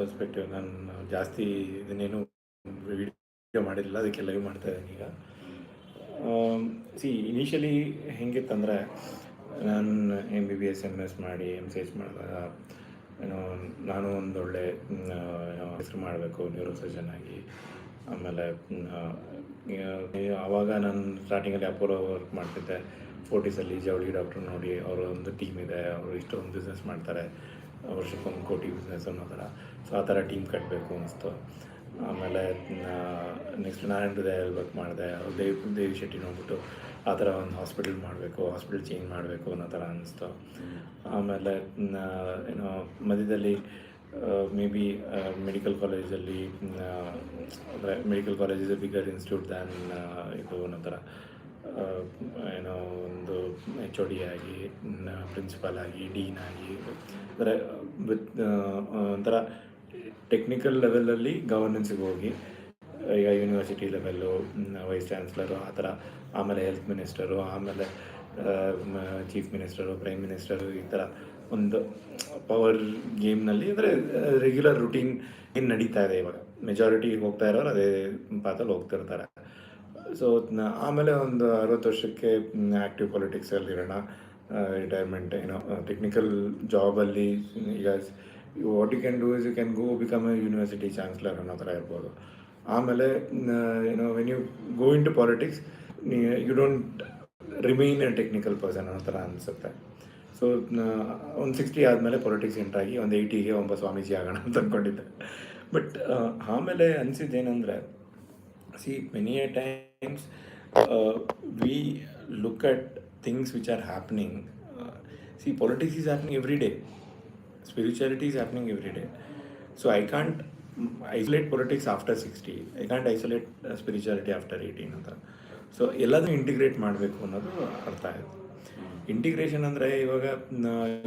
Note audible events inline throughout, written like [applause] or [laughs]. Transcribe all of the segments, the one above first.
Perspective ನಾನು ಜಾಸ್ತಿ ಇದನ್ನೇನು ವಿಡಿಯೋ ಮಾಡಿರಲಿಲ್ಲ ಅದಕ್ಕೆ ಲೈವ್ ಮಾಡ್ತಾ ಇದ್ದೀನಿ ಈಗ. ಸಿ ಇನಿಷಿಯಲಿ ಹೆಂಗಿತ್ತಂದರೆ ನಾನು M B B S M S ಮಾಡಿ ಎಂ ಸಿ ಎಸ್ ಮಾಡಿದಾಗ, ಏನೋ ನಾನು ಒಂದೊಳ್ಳೆ ಹೆಸರು ಮಾಡಬೇಕು ನ್ಯೂರೋ ಸರ್ಜನ್ ಆಗಿ, ಆಮೇಲೆ ಆವಾಗ ನಾನು ಸ್ಟಾರ್ಟಿಂಗಲ್ಲಿ ಅಪೋಲೋ ವರ್ಕ್ ಮಾಡ್ತಿದ್ದೆ. ಫೋರ್ಟೀಸಲ್ಲಿ ಜವಳಿ ಡಾಕ್ಟ್ರು ನೋಡಿ ಅವರ ಒಂದು ಟೀಮ್ ಇದೆ, ಅವರು ಇಷ್ಟೊಂದು ಬಿಸ್ನೆಸ್ ಮಾಡ್ತಾರೆ. ವರ್ಷಕ್ಕೊಂದು ಕೋಟಿ ಬಿಸ್ನೆಸ್ ಅನ್ನೋ ಥರ. ಸೊ ಆ ಥರ ಟೀಮ್ ಕಟ್ಟಬೇಕು ಅನಿಸ್ತು ಆಮೇಲೆ ನೆಕ್ಸ್ಟ್ ನಾರಾಯಣ ಹೃದಯ ವರ್ಕ್ ಮಾಡಿದೆ. ದೇವಿ ದೇವಿ ಶೆಟ್ಟಿ ನೋಡ್ಬಿಟ್ಟು ಆ ಥರ ಒಂದು ಹಾಸ್ಪಿಟಲ್ ಮಾಡಬೇಕು ಹಾಸ್ಪಿಟಲ್ ಚೇಂಜ್ ಮಾಡಬೇಕು ಅನ್ನೋ ಥರ ಅನ್ನಿಸ್ತು. ಆಮೇಲೆ ಏನೋ ಮಧ್ಯದಲ್ಲಿ ಮೇ ಬಿ ಮೆಡಿಕಲ್ ಕಾಲೇಜಲ್ಲಿ ಅಂದರೆ medical college is a bigger institute than ಇದು ಅನ್ನೋ ಥರ. ಏನೋ ಒಂದು ಎಚ್ ಒ ಡಿ ಆಗಿ ಪ್ರಿನ್ಸಿಪಲ್ ಆಗಿ ಡೀನ್ ಆಗಿ ಅಂದರೆ ವಿತ್ ಒಂಥರ ಟೆಕ್ನಿಕಲ್ ಲೆವೆಲಲ್ಲಿ ಗವರ್ನೆನ್ಸಿಗೆ ಹೋಗಿ, ಈಗ ಯೂನಿವರ್ಸಿಟಿ ಲೆವೆಲ್ಲು ವೈಸ್ ಚಾನ್ಸ್ಲರು ಆ ಥರ, ಆಮೇಲೆ ಹೆಲ್ತ್ ಮಿನಿಸ್ಟರು ಆಮೇಲೆ ಚೀಫ್ ಮಿನಿಸ್ಟರು ಪ್ರೈಮ್ ಮಿನಿಸ್ಟರು ಈ ಥರ ಒಂದು ಪವರ್ ಗೇಮ್ನಲ್ಲಿ ಅಂದರೆ ರೆಗ್ಯುಲರ್ ರುಟೀನ್ ಏನು ನಡೀತಾ ಇದೆ ಇವಾಗ. ಮೆಜಾರಿಟಿ ಹೋಗ್ತಾ ಇರೋರು ಅದೇ ಪಾತಲ್ಲಿ ಹೋಗ್ತಿರ್ತಾರೆ. ಸೊ ಆಮೇಲೆ ಒಂದು ಅರವತ್ತು ವರ್ಷಕ್ಕೆ ಆ್ಯಕ್ಟಿವ್ ಪೊಲಿಟಿಕ್ಸಲ್ಲಿ ಇರೋಣ. ರಿಟೈರ್ಮೆಂಟ್ ಏನೋ ಟೆಕ್ನಿಕಲ್ ಜಾಬಲ್ಲಿ ಈಗ what you can do is you can go become a university chancellor ಅನ್ನೋ ಥರ ಇರ್ಬೋದು. ಆಮೇಲೆ ಏನೋ when you go into politics you don't remain a technical person ಅನ್ನೋ ಥರ ಅನಿಸುತ್ತೆ. ಸೊ ಒಂದು ಸಿಕ್ಸ್ಟಿ ಆದಮೇಲೆ ಪೊಲಿಟಿಕ್ಸ್ ಎಂಟ್ರಾಗಿ ಒಂದು ಏಯ್ಟಿಗೆ ಒಬ್ಬ ಸ್ವಾಮೀಜಿ ಆಗೋಣ ಅಂತ ಅಂದ್ಕೊಂಡಿದ್ದೆ ಬಟ್ ಆಮೇಲೆ ಅನಿಸಿದ್ದೇನೆಂದರೆ see many a times we look at things which are Uh, see politics is happening every day spirituality is happening every day. So I can't isolate politics after 60. I can't isolate uh, spirituality after 18 ಅಂತ so ಎಲ್ಲದನ್ನು integrate ಮಾಡಬೇಕು ಅನ್ನೋದು ಅರ್ಥ ಆಯಿತು integration ಅಂದರೆ ಇವಾಗ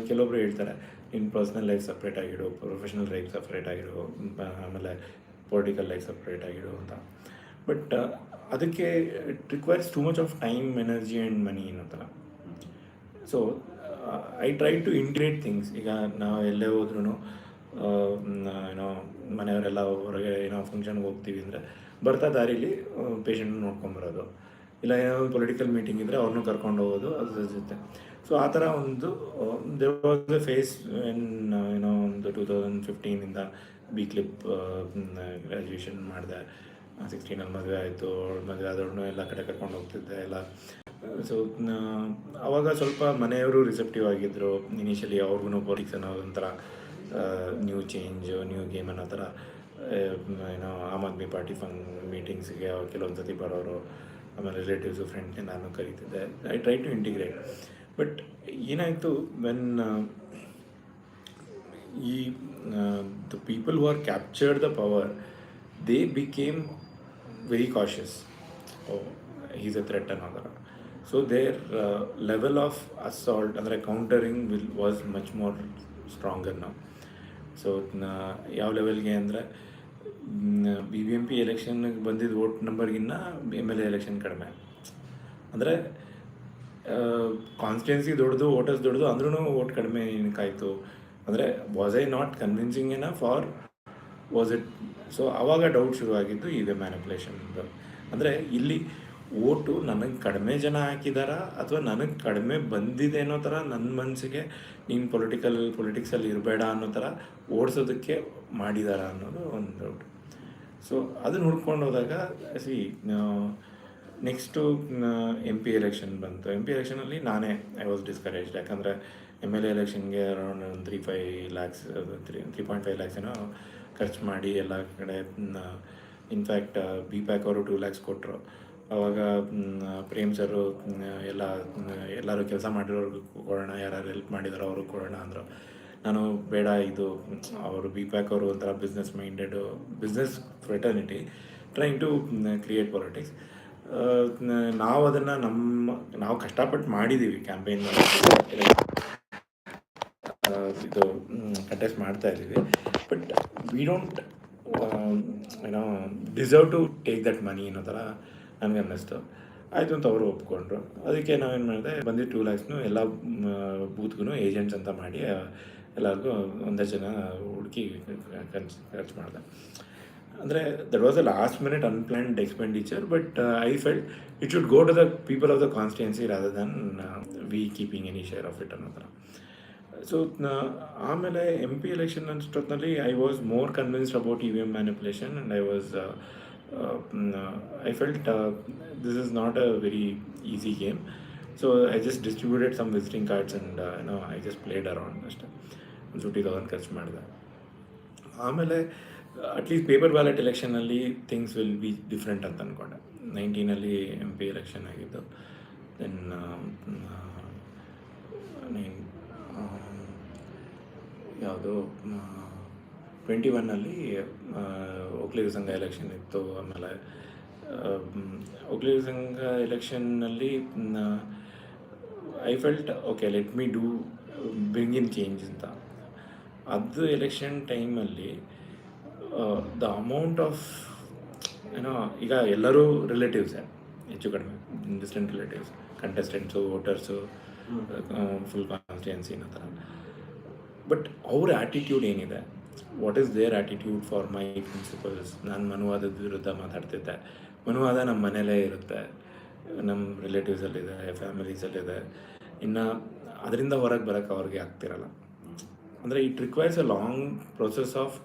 ಕೆಲವೊಬ್ರು ಹೇಳ್ತಾರೆ ನಿನ್ನ ಪರ್ಸ್ನಲ್ ಲೈಫ್ ಸಪ್ರೇಟ್ ಆಗಿಡು ಪ್ರೊಫೆಷನಲ್ ಲೈಫ್ ಸಪ್ರೇಟ್ ಆಗಿಡು ಆಮೇಲೆ ಪೊಲಿಟಿಕಲ್ ಲೈಫ್ ಸಪ್ರೇಟ್ ಆಗಿಡು ಅಂತ ಬಟ್ ಅದಕ್ಕೆ it requires too much of time energy and money ಅನ್ನೋ ಥರ so I try to integrate things ಈಗ ನಾವು ಎಲ್ಲೇ ಹೋದ್ರೂ ಏನೋ ಮನೆಯವರೆಲ್ಲ ಹೊರಗೆ ಏನೋ ಫಂಕ್ಷನ್ಗೆ ಹೋಗ್ತೀವಿ ಅಂದರೆ ಬರ್ತಾ ದಾರಿಲಿ ಪೇಷಂಟ್ ನೋಡ್ಕೊಂಬರೋದು ಇಲ್ಲ ಏನೋ ಪೊಲಿಟಿಕಲ್ ಮೀಟಿಂಗ್ ಇದ್ದರೆ ಅವ್ರನ್ನೂ ಕರ್ಕೊಂಡು ಹೋಗೋದು ಅದ್ರ ಜೊತೆ ಸೊ ಆ ಥರ ಒಂದು there was a phase in ಏನೋ ಒಂದು ಟೂ ತೌಸಂಡ್ ಫಿಫ್ಟೀನಿಂದ ಬಿ ಕ್ಲಿಪ್ ಗ್ರ್ಯಾಜುಯೇಷನ್ ಮಾಡಿದೆ. ಸಿಕ್ಸ್ಟೀನಲ್ಲಿ ಮದುವೆ ಆಯಿತು, ಮದುವೆ ಆದವ್ರನ್ನೂ ಎಲ್ಲ ಕಡೆ ಕರ್ಕೊಂಡು ಹೋಗ್ತಿದ್ದೆ, ಎಲ್ಲ. ಸೊ ಅವಾಗ ಸ್ವಲ್ಪ ಮನೆಯವರು ರಿಸೆಪ್ಟಿವ್ ಆಗಿದ್ದರು ಇನಿಷಿಯಲಿ ಅವ್ರಿಗೂ ಪೊಲಿಟಿಕ್ಸ್ ಅನ್ನೋ ಒಂಥರ ನ್ಯೂ ಚೇಂಜ್ ನ್ಯೂ ಗೇಮ್ ಅನ್ನೋ ಥರ. ಏನೋ ಆಮ್ ಆದ್ಮಿ ಪಾರ್ಟಿ ಫಂಗ್ ಮೀಟಿಂಗ್ಸ್ಗೆ ಕೆಲವೊಂದು ಸತಿ ಬರೋರು, ಆಮೇಲೆ ರಿಲೇಟಿವ್ಸು ಫ್ರೆಂಡ್ಸ್ಗೆ ನಾನು ಕರೀತಿದ್ದೆ. I try to integrate but ಏನಾಯಿತು ವೆನ್ ಈ the people who are captured the power they became very cautious is a threat ಅನ್ನೋ ಥರ so their level of assault ಅಂದರೆ countering will was much more stronger ನಾವು so ಯಾವ ಲೆವೆಲ್ಗೆ ಅಂದರೆ B B M P ಎಲೆಕ್ಷನ್ಗೆ ಬಂದಿದ್ದ ವೋಟ್ ನಂಬರ್ಗಿನ್ನ ಎಂ ಎಲ್ ಎ ಎಲೆಕ್ಷನ್ ಕಡಿಮೆ. ಅಂದರೆ ಕಾನ್ಸ್ಟಿಟ್ಯೂನ್ಸಿ ದೊಡ್ಡದು ವೋಟರ್ಸ್ ದೊಡ್ಡದು ಅಂದ್ರೂ ವೋಟ್ ಕಡಿಮೆ ಏನಕ್ಕಾಯಿತು? ಅಂದರೆ was I not convincing enough for was it so ಆವಾಗ ಡೌಟ್ ಶುರುವಾಗಿದ್ದು ಇದೆ ಮ್ಯಾನಿಪುಲೇಷನ್ ಅಂದರೆ ಇಲ್ಲಿ ಓಟು ನನಗೆ ಕಡಿಮೆ ಜನ ಹಾಕಿದಾರಾ ಅಥವಾ ನನಗೆ ಕಡಿಮೆ ಬಂದಿದೆ ಅನ್ನೋ ಥರ ನನ್ನ ಮನಸ್ಸಿಗೆ ನೀನು ಪೊಲಿಟಿಕಲ್ ಪೊಲಿಟಿಕ್ಸಲ್ಲಿ ಇರಬೇಡ ಅನ್ನೋ ಥರ ಓಡಿಸೋದಕ್ಕೆ ಮಾಡಿದಾರ ಅನ್ನೋದು ಒಂದು ಡೌಟ್ ಸೊ ಅದನ್ನ ಹುಡ್ಕೊಂಡು ಹೋದಾಗ see next M P election ಬಂತು. ಎಂ ಪಿ ಎಲೆಕ್ಷನಲ್ಲಿ ನಾನೇ ಐ ವಾಸ್ ಡಿಸ್ಕರೇಜ್ಡ್ ಯಾಕಂದರೆ ಎಂ ಎಲ್ ಎ ಎಲೆಕ್ಷನ್ಗೆ ಅರೌಂಡ್ ಒಂದು three five lakhs three three point five lakhs ಏನೋ ಖರ್ಚು ಮಾಡಿ ಎಲ್ಲ ಕಡೆ ಇನ್ಫ್ಯಾಕ್ಟ್ ಬಿ ಪ್ಯಾಕ್ ಅವರು ಟೂ ಲ್ಯಾಕ್ಸ್ ಕೊಟ್ಟರು ಅವಾಗ ಪ್ರೇಮ್ ಸರು ಎಲ್ಲ ಎಲ್ಲರೂ ಕೆಲಸ ಮಾಡಿರೋರ್ಗೂ ಕೊಡೋಣ ಯಾರು ಹೆಲ್ಪ್ ಮಾಡಿದಾರೋ ಅವ್ರಿಗೆ ಕೊಡೋಣ ಅಂದರು. ನಾನು, ಬೇಡ, ಇದು, ಅವರು ಬಿ ಪ್ಯಾಕ್ ಅವರು ಒಂಥರ business minded business fraternity trying to create politics ನಾವು ಅದನ್ನು ನಮ್ಮ ನಾವು ಕಷ್ಟಪಟ್ಟು ಮಾಡಿದ್ದೀವಿ ಕ್ಯಾಂಪೇನ್ ಇದು ಕಂಟೆಸ್ಟ್ ಮಾಡ್ತಾ ಇದ್ದೀವಿ ಬಟ್ ವಿ ಡೋಂಟ್ ಏನೋ deserve to take that money ಅನ್ನೋ ಥರ ನನಗೆ ಅನ್ನಿಸ್ತು. ಆಯಿತು ಅಂತ ಅವರು ಒಪ್ಕೊಂಡ್ರು. ಅದಕ್ಕೆ ನಾವೇನು ಮಾಡಿದೆ ಬಂದು ಟೂ ಲ್ಯಾಕ್ಸ್ನು ಎಲ್ಲ ಬೂತ್ಗೂ ಏಜೆಂಟ್ಸ್ ಅಂತ ಮಾಡಿ ಎಲ್ಲರಿಗೂ ಒಂದೇ ಜನ ಹುಡುಕಿ ಖರ್ಚು ಖರ್ಚು ಮಾಡಿದೆ. ಅಂದರೆ that was a last minute unplanned expenditure but I felt it should go to the people of the constituency rather than we keeping any share of it ಅನ್ನೋ ಥರ. ಸೊ ಆಮೇಲೆ M P election ಅಷ್ಟೊತ್ತಿನಲ್ಲಿ I was more convinced about E V M manipulation and I was I felt this is not a very easy game so I just distributed some visiting cards and no I just played around ಅಷ್ಟೇ. ಒಂದು fifty thousand ಖರ್ಚು ಮಾಡಿದೆ. ಆಮೇಲೆ at least paper ballot ಎಲೆಕ್ಷನಲ್ಲಿ things will be different ಅಂತ ಅಂದ್ಕೊಂಡೆ ನೈನ್ಟೀನಲ್ಲಿ M P election ಆಗಿದ್ದು ದೆನ್ ನೈನ್ ಯಾವುದು ಟ್ವೆಂಟಿ ಒನ್ನಲ್ಲಿ ಒಕ್ಲಿಗ ಸಂಘ ಎಲೆಕ್ಷನ್ ಇತ್ತು. ಆಮೇಲೆ Okkaliga Sangha ಎಲೆಕ್ಷನ್ನಲ್ಲಿ I felt okay let me do bring in change ಅಂತ. ಅದು ಎಲೆಕ್ಷನ್ ಟೈಮಲ್ಲಿ ದ ಅಮೌಂಟ್ ಆಫ್ ಏನೋ ಈಗ ಎಲ್ಲರೂ ರಿಲೇಟಿವ್ಸೇ ಹೆಚ್ಚು ಕಡಿಮೆ distant relatives contestants voters full constituency ಅನ್ನೋ ಥರ ಬಟ್ ಅವ್ರ ಆ್ಯಟಿಟ್ಯೂಡ್ ಏನಿದೆ? What is their attitude for my principles ನಾನು ಮನುವಾದದ ವಿರುದ್ಧ ಮಾತಾಡ್ತಿದ್ದೆ. ಮನುವಾದ ನಮ್ಮ ಮನೇಲೇ ಇರುತ್ತೆ. ನಮ್ಮ ರಿಲೇಟಿವ್ಸಲ್ಲಿದೆ ಫ್ಯಾಮಿಲೀಸಲ್ಲಿದೆ ಇನ್ನು ಅದರಿಂದ ಹೊರಗೆ ಬರೋಕ್ಕೆ ಅವ್ರಿಗೆ ಆಗ್ತಿರಲ್ಲ. ಅಂದರೆ it requires a long process of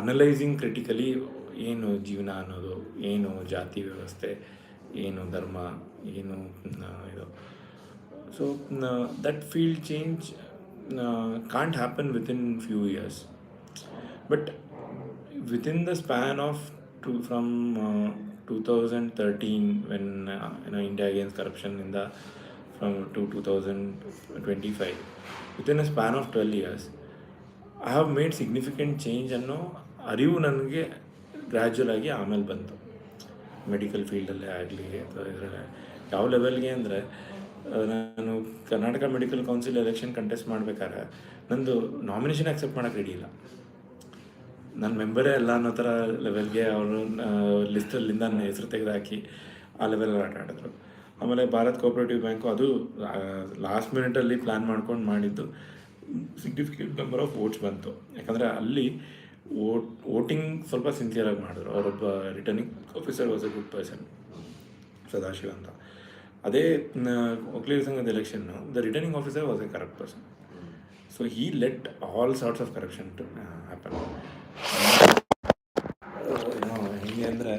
analysing critically ಏನು ಜೀವನ ಅನ್ನೋದು, ಏನು ಜಾತಿ ವ್ಯವಸ್ಥೆ, ಏನು ಧರ್ಮ, ಏನು ಇದು. So that field change can't happen within few years but within the span of two, from uh, 2013 when uh, you know India against corruption in the from to 2025 within a span of 12 years I have made significant change and ಅನ್ನೋ ಅರಿವು ನನಗೆ gradual ಆಗಿ ಆಮೇಲೆ ಬಂತು medical ಫೀಲ್ಡಲ್ಲೇ ಆಗಲಿ ಅಥವಾ ಇದರಲ್ಲೇ ಯಾವ ಲೆವೆಲ್ಗೆ ಅಂದರೆ ನಾನು Karnataka medical council election contest ಮಾಡ್ಬೇಕಾದ್ರೆ ನಂದು ನಾಮಿನೇಷನ್ ಆಕ್ಸೆಪ್ಟ್ ಮಾಡೋಕ್ಕೆ ರೆಡಿ ಇಲ್ಲ. ನನ್ನ ಮೆಂಬರೇ ಅಲ್ಲ ಅನ್ನೋ ಥರ ಲೆವೆಲ್ಗೆ ಅವರು ಲಿಸ್ಟಲ್ಲಿಂದ ನನ್ನ ಹೆಸರು ತೆಗೆದುಹಾಕಿ ಆ ಲೆವೆಲಲ್ಲಿ ಆಟ ಆಡಿದ್ರು. ಆಮೇಲೆ ಭಾರತ್ ಕೋಆಪರೇಟಿವ್ ಬ್ಯಾಂಕು ಅದು ಲಾಸ್ಟ್ ಮಿನಿಟಲ್ಲಿ ಪ್ಲ್ಯಾನ್ ಮಾಡ್ಕೊಂಡು ಮಾಡಿದ್ದು ಸಿಗ್ನಿಫಿಕೆಂಟ್ ನಂಬರ್ ಆಫ್ ವೋಟ್ಸ್ ಬಂತು. ಯಾಕಂದರೆ ಅಲ್ಲಿ ವೋಟ್, ವೋಟಿಂಗ್ ಸ್ವಲ್ಪ ಸಿನ್ಸಿಯರಾಗಿ ಮಾಡಿದ್ರು. ಅವರೊಬ್ಬ returning officer was a good person Sadashiva ಅಂತ. ಅದೇ ಒಕ್ಲಿಗ ಸಂಘದ election the returning officer was a correct person so he let all sorts of correction to happen ಹೇಗೆ ಅಂದರೆ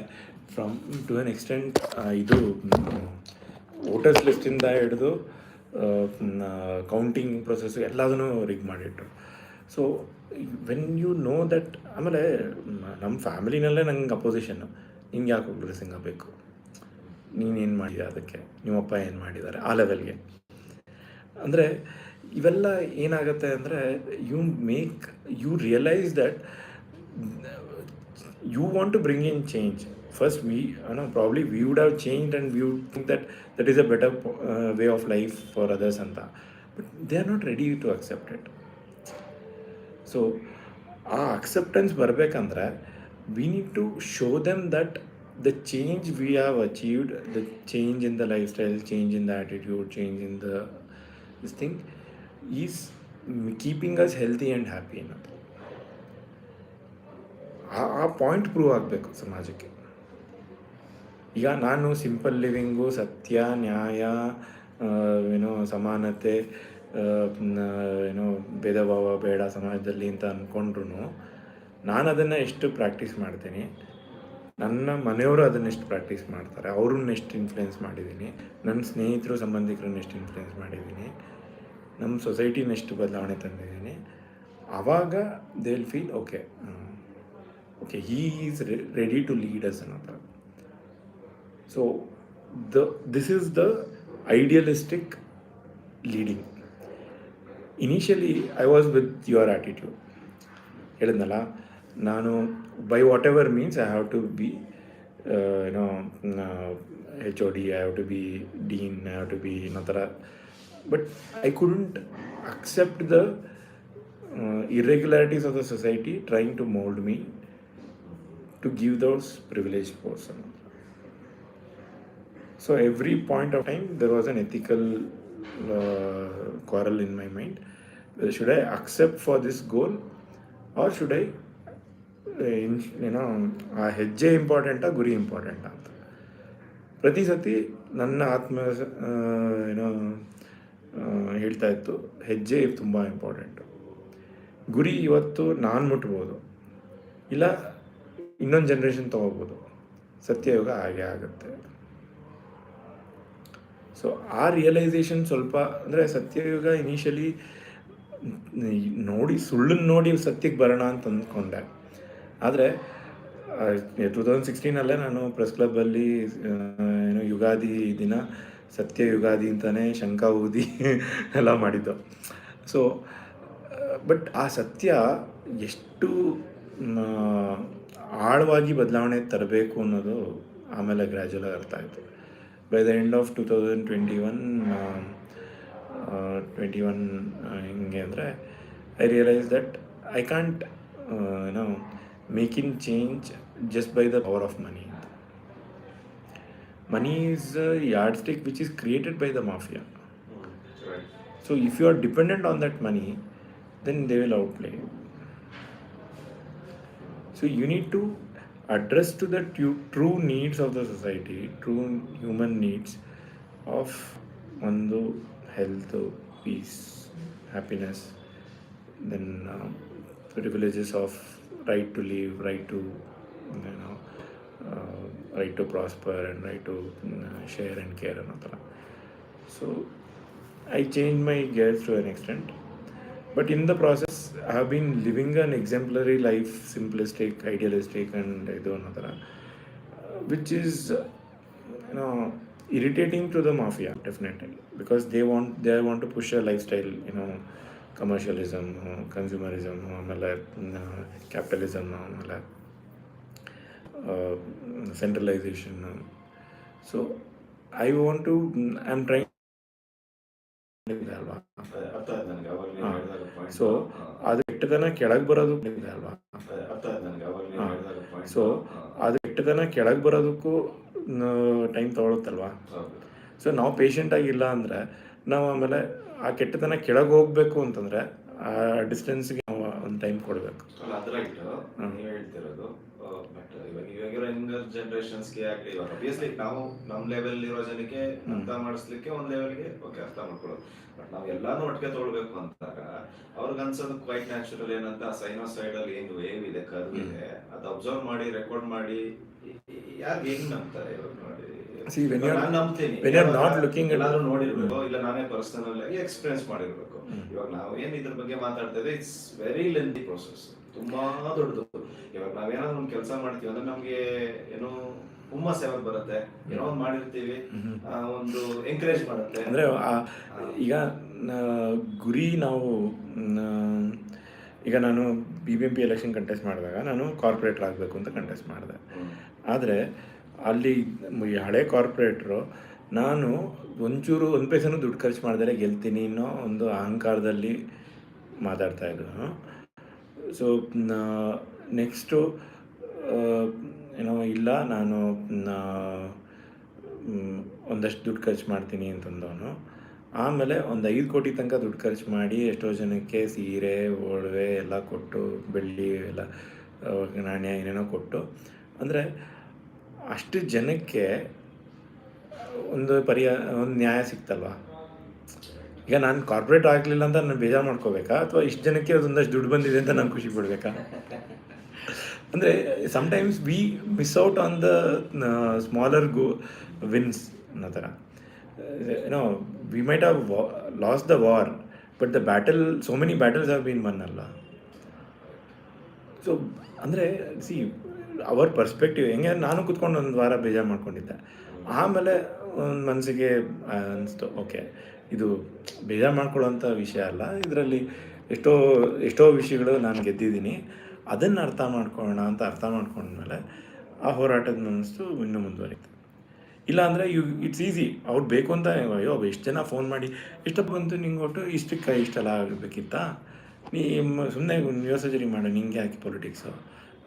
ಫ್ರಮ್ ಟು ಎನ್ ಎಕ್ಸ್ಟೆಂಟ್ ಇದು ವೋಟರ್ಸ್ ಲಿಸ್ಟಿಂದ ಹಿಡಿದು ಕೌಂಟಿಂಗ್ ಪ್ರೊಸೆಸ್ ಎಲ್ಲದನ್ನು rig ಮಾಡಿಟ್ರು. So when you know that ಆಮೇಲೆ ನಮ್ಮ ಫ್ಯಾಮಿಲಿನಲ್ಲೇ ನಂಗೆ ಅಪೋಸಿಷನ್ನು ಹಿಂಗೆ ಯಾಕೆ ಒಬ್ಬರು ಸಿಂಗ ಬೇಕು? ನೀನೇನು ಮಾಡಿದ ಅದಕ್ಕೆ? ನಿಮ್ಮಪ್ಪ ಏನು ಮಾಡಿದ್ದಾರೆ? ಆ ಲೆವೆಲ್ಗೆ ಅಂದರೆ ಇವೆಲ್ಲ ಏನಾಗುತ್ತೆ ಅಂದರೆ you make you realise that you want to bring in change first we know probably we would have change and we would think that that is a better way of life for others ಅಂತ but they are not ready to accept it so ಆ acceptance ಬರಬೇಕಂದ್ರೆ we need to show them that change we have achieved the change in the lifestyle change in the attitude change in the this thing is keeping us healthy and happy ಅನ್ನೋದು ಆ point prove ಆಗಬೇಕು ಸಮಾಜಕ್ಕೆ. ಈಗ ನಾನು simple living ಸತ್ಯ, ನ್ಯಾಯ ಏನೋ ಸಮಾನತೆ ಏನೋ ಭೇದ ಭಾವ ಬೇಡ ಸಮಾಜದಲ್ಲಿ ಅಂತ ಅಂದ್ಕೊಂಡ್ರು ನಾನು ಅದನ್ನು ಎಷ್ಟು ಪ್ರಾಕ್ಟೀಸ್ ಮಾಡ್ತೀನಿ ನನ್ನ ಮನೆಯವರು ಅದನ್ನ ಎಷ್ಟು ಪ್ರಾಕ್ಟೀಸ್ ಮಾಡ್ತಾರೆ, ಅವ್ರನ್ನ ಎಷ್ಟು ಇನ್ಫ್ಲುಯೆನ್ಸ್ ಮಾಡಿದ್ದೀನಿ ನನ್ನ ಸ್ನೇಹಿತರು ಸಂಬಂಧಿಕರನ್ನ ಎಷ್ಟು ಇನ್ಫ್ಲುಯೆನ್ಸ್ ಮಾಡಿದ್ದೀನಿ ನಮ್ಮ ಸೊಸೈಟಿನ ಎಷ್ಟು ಬದಲಾವಣೆ ತಂದಿದ್ದೀನಿ ಆವಾಗ they will feel okay okay he is ready to lead us ಅನ್ನೋ ಥರ. So the this is the idealistic leading initially I was with your attitude ಹೇಳಿದ್ನಲ್ಲ ನಾನು by whatever means I have to be ಏನೋ H O D I have to be dean I have to be ಅನ್ನೋ ಥರ but I couldn't accept the irregularities of the society trying to mould me to give those privilege person So every point of time there was an ethical uh, quarrel in my mind, should I accept for this goal or should I ಏನೋ ಆ ಹೆಜ್ಜೆ ಇಂಪಾರ್ಟೆಂಟಾ ಗುರಿ ಇಂಪಾರ್ಟೆಂಟಾ ಅಂತ. ಪ್ರತಿ ಸತಿ ನನ್ನ ಆತ್ಮ ಏನೋ ಹೇಳ್ತಾ ಇತ್ತು, ಹೆಜ್ಜೆ ತುಂಬ ಇಂಪಾರ್ಟೆಂಟು ಗುರಿ ಇವತ್ತು ನಾನು ಮುಟ್ಬೋದು. ಇಲ್ಲ, ಇನ್ನೊಂದು ಜನ್ರೇಷನ್ ತೊಗೋಬೋದು. ಸತ್ಯಯುಗ ಹಾಗೆ ಆಗುತ್ತೆ. ಸೊ ಆ ರಿಯಲೈಸೇಷನ್ ಸ್ವಲ್ಪ, ಅಂದರೆ ಸತ್ಯಯುಗ ಇನಿಷಿಯಲಿ ನೋಡಿ ಸುಳ್ಳನ್ನು ನೋಡಿ ಸತ್ಯಕ್ಕೆ ಬರೋಣ ಅಂತ ಅಂದ್ಕೊಂಡೆ. ಆದರೆ ಟೂ ತೌಸಂಡ್ ಸಿಕ್ಸ್ಟೀನಲ್ಲೇ ನಾನು ಪ್ರೆಸ್ ಕ್ಲಬ್ಬಲ್ಲಿ ಏನು ಯುಗಾದಿ ದಿನ, ಸತ್ಯ ಯುಗಾದಿ ಅಂತಲೇ ಶಂಕ ಊದಿ [laughs] ಎಲ್ಲ ಮಾಡಿದ್ದು. ಸೊ ಬಟ್ ಆ ಸತ್ಯ ಎಷ್ಟು ಆಳವಾಗಿ ಬದಲಾವಣೆ ತರಬೇಕು ಅನ್ನೋದು ಆಮೇಲೆ ಗ್ರ್ಯಾಜುವಲಾಗಿ ಅರ್ಥ ಆಯಿತು. By the end of two thousand twenty one twenty one ಹೆಂಗೆ ಅಂದರೆ I realise that I can't ಏನೋ making change just by the power of money. Money is a yardstick which is created by the mafia. Hmm, so if you are dependent on that money, then they will outplay. So you need to address to the true needs of the society, true human needs of one health, peace, happiness, then uh, privileges of of right to leave right to ಏನೋ right to prosper and right to share and care ಅನ್ನೋ ಥರ so I changed my gears to an extent. But in the process, I have been living an exemplary life, simplistic, idealistic, and ಇದು ಅನ್ನೋ ಥರ which is, uh, you know, irritating to the mafia, definitely. Because they want, they want to push a lifestyle, you consumerism uh, consumerism, ಆಮೇಲೆ capitalism ಆಮೇಲೆ centralisation so I want to I am try ಇದೆ ಅಲ್ವಾ. So ಅದು ಕೆಟ್ಟದನ ಕೆಳಗೆ ಬರೋದು ಇದೆ ಅಲ್ವಾ. So ಅದು ತನ ಕೆಳಗೆ ಬರೋದಕ್ಕೂ ಟೈಮ್ ತಗೊಳುತ್ತಲ್ವಾ. ಸೊ ನಾವು ಪೇಷಂಟ್ ಆಗಿಲ್ಲ ಅಂದರೆ ನಾವು ಆಮೇಲೆ ಆ ಕೆಟ್ಟತನ ಕೆಳಗೆ ಹೋಗ್ಬೇಕು ಅಂತಂದರೆ ಆ ಡಿಸ್ಟೆನ್ಸ್ಗೆ ನಾವು ಒಂದು ಟೈಮ್ ಕೊಡಬೇಕು. ಜನರೇಷನ್ಸ್ಗೆ ಆಗಲಿ ಇವಾಗ ಅಬ್ವಿಯಸ್ಲಿ ನಾವು ನಮ್ಮ ಲೆವೆಲ್ ಇರೋ ಜನಕ್ಕೆ. ಅರ್ಥ ಮಾಡಿಸ್ಲಿಕ್ಕೆ ಒಂದು ಲೆವೆಲ್ಗೆ ಓಕೆ ಅರ್ಥ ಮಾಡ್ಕೊಳ್ಳೋದು. ಬಟ್ ನಾವು ಎಲ್ಲಾನು ಒಟ್ಟಿಗೆ ತೊಗೊಳ್ಬೇಕು ಅಂದಾಗ ಅವ್ರಿಗೆ ಅನ್ಸೋದು ಕ್ವೈಟ್ ನ್ಯಾಚುರಲ್ ಏನಂತ ಸೈನೋಸೈಡ್ ಅಲ್ಲಿ ಏನು ವೇವ್ ಇದೆ ಕರ್ವ್ ಇದೆ. ಅದು ಅಬ್ಸರ್ವ್ ಮಾಡಿ ರೆಕಾರ್ಡ್ ಮಾಡಿ ಯಾರು ಹೆಂಗ್ ನಂಬ್ತಾರೆ ಇವಾಗ ನೋಡಿ ವೆನ್ ಯು ನಂಬ್ತೀನಿ. ವೆನ್ ಯು not ಯಾವಾಗ looking at- ಎಲ್ಲಾದ್ರೂ ನೋಡಿರ್ಬೇಕು. ಇಲ್ಲ ನಾನೇ ಪರ್ಸನಲ್ ಆಗಿ ಎಕ್ಸ್ಪೀರಿಯನ್ಸ್ ಮಾಡಿರ್ಬೇಕು. ಇವಾಗ ನಾವು ಏನು ಇದ್ರ ಬಗ್ಗೆ ಮಾತಾಡ್ತೇವೆ ಇಟ್ಸ್ ವೆರಿ ಲೆಂತಿ ಪ್ರೋಸೆಸ್ ತುಂಬಾ ದೊಡ್ಡದು. ಇವಾಗ ನಾವೇನಾದ್ರು ಒಂದು ಕೆಲಸ ಮಾಡ್ತೀವಿ ಅಂದ್ರೆ ನಮ್ಗೆ ಏನೋ ಹುಮ್ಮಸ್ ಯಾವಾಗ ಬರುತ್ತೆ? ಏನೋ ಒಂದು ಮಾಡಿರ್ತೀವಿ. ಒಂದು ಎಂಕರೇಜ್ ಮಾಡುತ್ತೆ. ಅಂದರೆ ಈಗ ಗುರಿ ನಾವು ಈಗ ನಾನು B B M P election contest ಮಾಡಿದಾಗ ನಾನು ಕಾರ್ಪೊರೇಟರ್ ಆಗಬೇಕು ಅಂತ ಕಂಟೆಸ್ಟ್ ಮಾಡಿದೆ. ಆದರೆ ಅಲ್ಲಿ ಹಳೆ ಕಾರ್ಪೊರೇಟ್ರು, ನಾನು ಒಂಚೂರು, ಒಂದು ಪೈಸೆನೂ ದುಡ್ಡು ಖರ್ಚು ಮಾಡಿದರೆ ಗೆಲ್ತೀನಿ ಅನ್ನೋ ಒಂದು ಅಹಂಕಾರದಲ್ಲಿ ಮಾತಾಡ್ತಾ ಇದ್ರು. ಸೊ ನೆಕ್ಸ್ಟು ಏನೋ ಇಲ್ಲ, ನಾನು ಒಂದಷ್ಟು ದುಡ್ಡು ಖರ್ಚು ಮಾಡ್ತೀನಿ ಅಂತಂದವನು ಆಮೇಲೆ ಒಂದು ಐದು ಕೋಟಿ ತನಕ ದುಡ್ಡು ಖರ್ಚು ಮಾಡಿ ಎಷ್ಟೋ ಜನಕ್ಕೆ ಸೀರೆ, ಒಡವೆ ಎಲ್ಲ ಕೊಟ್ಟು, ಬೆಳ್ಳಿ ಎಲ್ಲ ನಾಣ್ಯ ಏನೇನೋ ಕೊಟ್ಟು, ಅಂದರೆ ಅಷ್ಟು ಜನಕ್ಕೆ ಒಂದು ಪರಿಹಾರ ಒಂದು ನ್ಯಾಯ ಸಿಗ್ತಲ್ವಾ ಈಗ ನಾನು ಕಾರ್ಪೊರೇಟ್ ಆಗಲಿಲ್ಲ ಅಂತ ನಾನು ಬೇಜಾರು ಮಾಡ್ಕೋಬೇಕಾ? ಅಥವಾ ಇಷ್ಟು ಜನಕ್ಕೆ ಅದೊಂದಷ್ಟು ದುಡ್ಡು ಬಂದಿದೆ ಅಂತ ನಾನು ಖುಷಿ ಪಡಬೇಕಾ? ಅಂದರೆ sometimes we miss out on the smaller go wins ಅನ್ನೋ ಥರ. ಏನೋ ವಿ ಮೈಟ್ ವಾ lose the war but the battle so many battles have been won ಅಲ್ಲ? ಸೊ ಅಂದರೆ ಸಿ ಅವರ್ ಪರ್ಸ್ಪೆಕ್ಟಿವ್ ಹೆಂಗೆ ನಾನು ಕುತ್ಕೊಂಡು ಒಂದು ವಾರ ಬೇಜಾರು ಮಾಡ್ಕೊಂಡಿದ್ದೆ. ಆಮೇಲೆ ಒಂದು ಮನಸ್ಸಿಗೆ ಅನಿಸ್ತು, ಓಕೆ, ಇದು ಬೇಜಾರು ಮಾಡ್ಕೊಳ್ಳೋಂಥ ವಿಷಯ ಅಲ್ಲ, ಇದರಲ್ಲಿ ಎಷ್ಟೋ ಎಷ್ಟೋ ವಿಷಯಗಳು ನಾನು ಗೆದ್ದಿದ್ದೀನಿ, ಅದನ್ನು ಅರ್ಥ ಮಾಡ್ಕೊಳ್ಳೋಣ ಅಂತ ಅರ್ಥ ಮಾಡ್ಕೊಂಡ್ಮೇಲೆ ಆ ಹೋರಾಟದ ಮನಸ್ಸು ಇನ್ನೂ ಮುಂದುವರಿತು. ಇಲ್ಲಾಂದರೆ ಯು ಇಟ್ಸ್ ಈಸಿ ಅವ್ರು ಬೇಕು ಅಂತ, ಅಯ್ಯೋ ಎಷ್ಟು ಜನ ಫೋನ್ ಮಾಡಿ ಇಷ್ಟಪ್ಪ ಬಂತು ನಿಂಗೆ ಒಟ್ಟು ಇಷ್ಟಕ್ಕೆ ಇಷ್ಟೆಲ್ಲ ಆಗಬೇಕಿತ್ತ? ನೀ ಸುಮ್ಮನೆ ನ್ಯೂಸರ್ಜರಿ ಮಾಡು, ನಿಂಗೆ ಯಾಕೆ ಪೊಲಿಟಿಕ್ಸು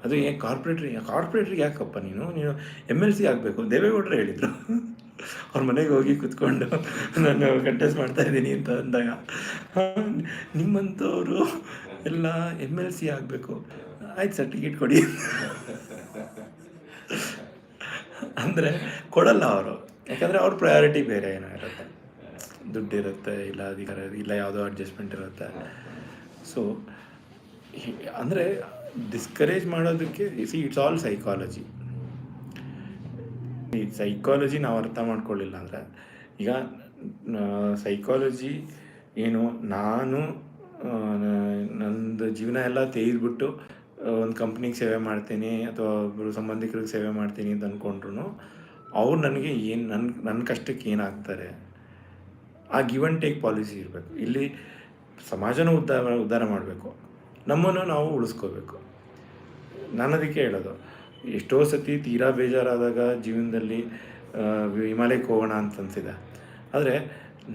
ಅದು ಏನು ಕಾರ್ಪೊರೇಟ್ರಿ, ಕಾರ್ಪೊರೇಟ್ರಿಗೆ ಯಾಕಪ್ಪ ನೀನು? ನೀನು ಎಂ ಎಲ್ ಸಿ ಆಗಬೇಕು. ದೇವೇಗೌಡರು ಹೇಳಿದರು. [laughs] ಅವ್ರ ಮನೆಗೆ ಹೋಗಿ ಕುತ್ಕೊಂಡು ನಾನು ಕಂಟೆಸ್ಟ್ ಮಾಡ್ತಾ ಇದ್ದೀನಿ ಅಂತ ಅಂದಾಗ ನಿಮ್ಮಂಥವರು ಎಲ್ಲ ಎಂ ಎಲ್ ಸಿ ಆಗಬೇಕು. ಆಯ್ತು ಸರ್ ಟಿಕೆಟ್ ಕೊಡಿ. [laughs] ಅಂದರೆ ಕೊಡಲ್ಲ ಅವರು. ಯಾಕಂದರೆ ಅವ್ರ ಪ್ರಯಾರಿಟಿ ಬೇರೆ ಏನೋ ಇರುತ್ತೆ. ದುಡ್ಡಿರುತ್ತೆ ಇಲ್ಲ ಅಧಿಕಾರ, ಇಲ್ಲ ಯಾವುದೋ ಅಡ್ಜಸ್ಟ್ಮೆಂಟ್ ಇರುತ್ತೆ. ಸೊ ಅಂದರೆ ಡಿಸ್ಕರೇಜ್ ಮಾಡೋದಕ್ಕೆ ಸಿ ಇಟ್ಸ್ ಆಲ್ ಸೈಕಾಲಜಿ ಈ ಸೈಕಾಲಜಿ ನಾವು ಅರ್ಥ ಮಾಡ್ಕೊಳ್ಳಿಲ್ಲ ಅಂದರೆ, ಈಗ ಸೈಕಾಲಜಿ ಏನು, ನಾನು ನಂದು ಜೀವನ ಎಲ್ಲ ತೆಗೆದ್ಬಿಟ್ಟು ಒಂದು ಕಂಪ್ನಿಗೆ ಸೇವೆ ಮಾಡ್ತೀನಿ, ಅಥವಾ ಒಬ್ಬರು ಸಂಬಂಧಿಕರಿಗೆ ಸೇವೆ ಮಾಡ್ತೀನಿ ಅಂತ ಅಂದ್ಕೊಂಡ್ರು ಅವ್ರು ನನಗೆ ಏನು ನನ್ನ ನನ್ನ ಕಷ್ಟಕ್ಕೆ ಏನಾಗ್ತಾರೆ? ಆ ಗಿವ್ ಆ್ಯಂಡ್ ಟೇಕ್ ಪಾಲಿಸಿ ಇರಬೇಕು. ಇಲ್ಲಿ ಸಮಾಜನ ಉದ್ಧಾರ ಉದ್ಧಾರ ಮಾಡಬೇಕು. ನಮ್ಮನ್ನು ನಾವು ಉಳಿಸ್ಕೋಬೇಕು. ನಾನು ಅದಕ್ಕೆ ಹೇಳೋದು, ಎಷ್ಟೋ ಸತಿ ತೀರಾ ಬೇಜಾರಾದಾಗ ಜೀವನದಲ್ಲಿ ಹಿಮಾಲಯಕ್ಕೆ ಹೋಗೋಣ ಅಂತ ಅನಿಸಿದೆ. ಆದರೆ